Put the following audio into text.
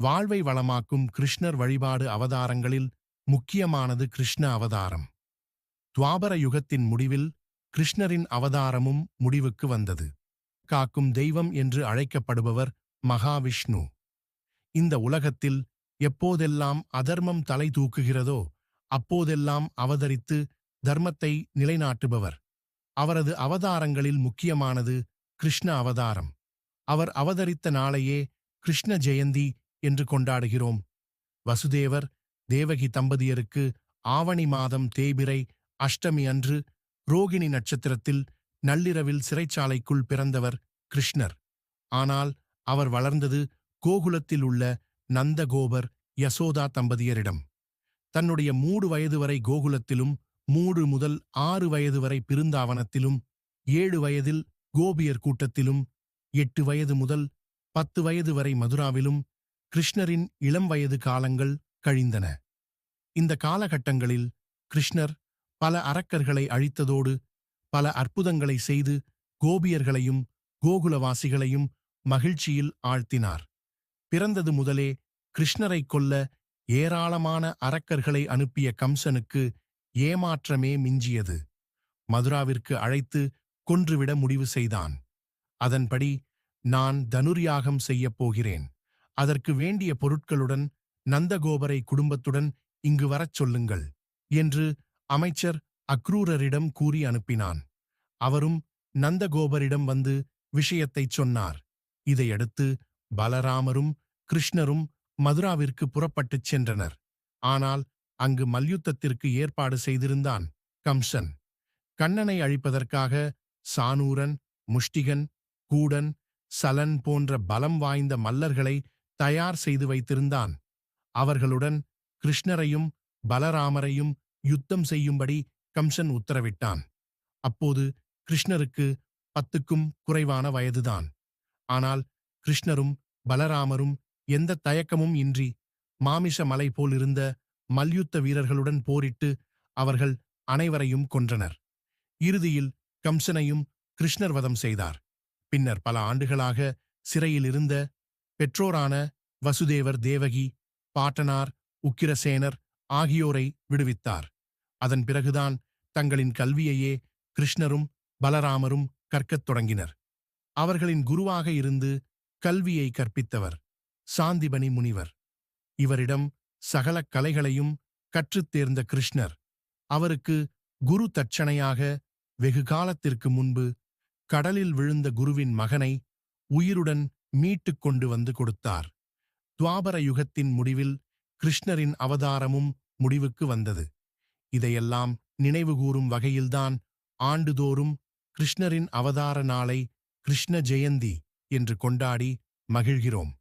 வாழ்வை வளமாக்கும் கிருஷ்ணர் வழிபாடு அவதாரங்களில் முக்கியமானது கிருஷ்ண அவதாரம். துவாபர யுகத்தின் முடிவில் கிருஷ்ணரின் அவதாரமும் முடிவுக்கு வந்தது. காக்கும் தெய்வம் என்று அழைக்கப்படுபவர் மகாவிஷ்ணு. இந்த உலகத்தில் எப்போதெல்லாம் அதர்மம் தலை தூக்குகிறதோ அப்போதெல்லாம் அவதரித்து தர்மத்தை நிலைநாட்டுபவர். அவரது அவதாரங்களில் முக்கியமானது கிருஷ்ண அவதாரம். அவர் அவதரித்த நாளையே கிருஷ்ண ஜெயந்தி என்று கொண்டாடுகிறோம். வசுதேவர் தேவகி தம்பதியருக்கு ஆவணி மாதம் தேய்பிரை அஷ்டமி அன்று ரோகிணி நட்சத்திரத்தில் நள்ளிரவில் சிறைச்சாலைக்குள் பிறந்தவர் கிருஷ்ணர். ஆனால் அவர் வளர்ந்தது கோகுலத்தில் உள்ள நந்தகோபர் யசோதா தம்பதியரிடம். தன்னுடைய மூடு வயது வரை கோகுலத்திலும் மூடு முதல் ஆறு வயது வரை பிருந்தாவனத்திலும் ஏழு வயதில் கோபியர் கூட்டத்திலும் எட்டு வயது முதல் பத்து வயது வரை மதுராவிலும் கிருஷ்ணரின் இளம் வயது காலங்கள் கழிந்தன. இந்த காலகட்டங்களில் கிருஷ்ணர் பல அரக்கர்களை அழித்ததோடு பல அற்புதங்களை செய்து கோபியர்களையும் கோகுலவாசிகளையும் மகிழ்ச்சியில் ஆழ்த்தினார். பிறந்தது முதலே கிருஷ்ணரைக் கொல்ல ஏராளமான அரக்கர்களை அனுப்பிய கம்சனுக்கு ஏமாற்றமே மிஞ்சியது. மதுராவிற்கு அழைத்து கொன்றுவிட முடிவு செய்தான். அதன்படி நான் தனுர்யாகம் செய்யப் போகிறேன். அதற்கு வேண்டிய பொருட்களுடன் நந்தகோபரை குடும்பத்துடன் இங்கு வரச் சொல்லுங்கள் என்று அமைச்சர் அக்ரூரரிடம் கூறி அனுப்பினான். அவரும் நந்தகோபரிடம் வந்து விஷயத்தைச் சொன்னார். இதையடுத்து பலராமரும் கிருஷ்ணரும் மதுராவிற்கு புறப்பட்டுச் சென்றனர். ஆனால் அங்கு மல்யுத்தத்திற்கு ஏற்பாடு செய்திருந்தான் கம்சன். கண்ணனை அழிப்பதற்காக சானூரன் முஷ்டிகன் கூடன் சலன் போன்ற பலம் வாய்ந்த மல்லர்களை தயார் செய்து வைத்திருந்தான். அவர்களுடன் கிருஷ்ணரையும் பலராமரையும் யுத்தம் செய்யும்படி கம்சன் உத்தரவிட்டான். அப்போது கிருஷ்ணருக்கு பத்துக்கும் குறைவான வயதுதான். ஆனால் கிருஷ்ணரும் பலராமரும் எந்த தயக்கமும் இன்றி மாமிஷ மலை போலிருந்த மல்யுத்த வீரர்களுடன் போரிட்டு அவர்கள் அனைவரையும் கொன்றனர். இறுதியில் கம்சனையும் கிருஷ்ணர் வதம் செய்தார். பின்னர் பல ஆண்டுகளாக சிறையில் இருந்த பெற்றோரான வசுதேவர் தேவகி பாட்டனார் உக்கிரசேனர் ஆகியோரை விடுவித்தார். அதன் பிறகுதான் தங்களின் கல்வியையே கிருஷ்ணரும் பலராமரும் கற்கத் தொடங்கினர். அவர்களின் குருவாக இருந்து கல்வியை கற்பித்தவர் சாந்திபனி முனிவர். இவரிடம் சகல கலைகளையும் கற்றுத் தேர்ந்த கிருஷ்ணர். அவருக்கு குரு தட்சணையாக வெகு காலத்திற்கு முன்பு கடலில் விழுந்த குருவின் மகனை உயிருடன் மீட்டுக் கொண்டு வந்து கொடுத்தார். துவாபர யுகத்தின் முடிவில் கிருஷ்ணரின் அவதாரமும் முடிவுக்கு வந்தது. இதையெல்லாம் நினைவுகூரும் வகையில்தான் ஆண்டுதோறும் கிருஷ்ணரின் அவதார நாளை கிருஷ்ண ஜெயந்தி என்று கொண்டாடி மகிழ்கிறோம்.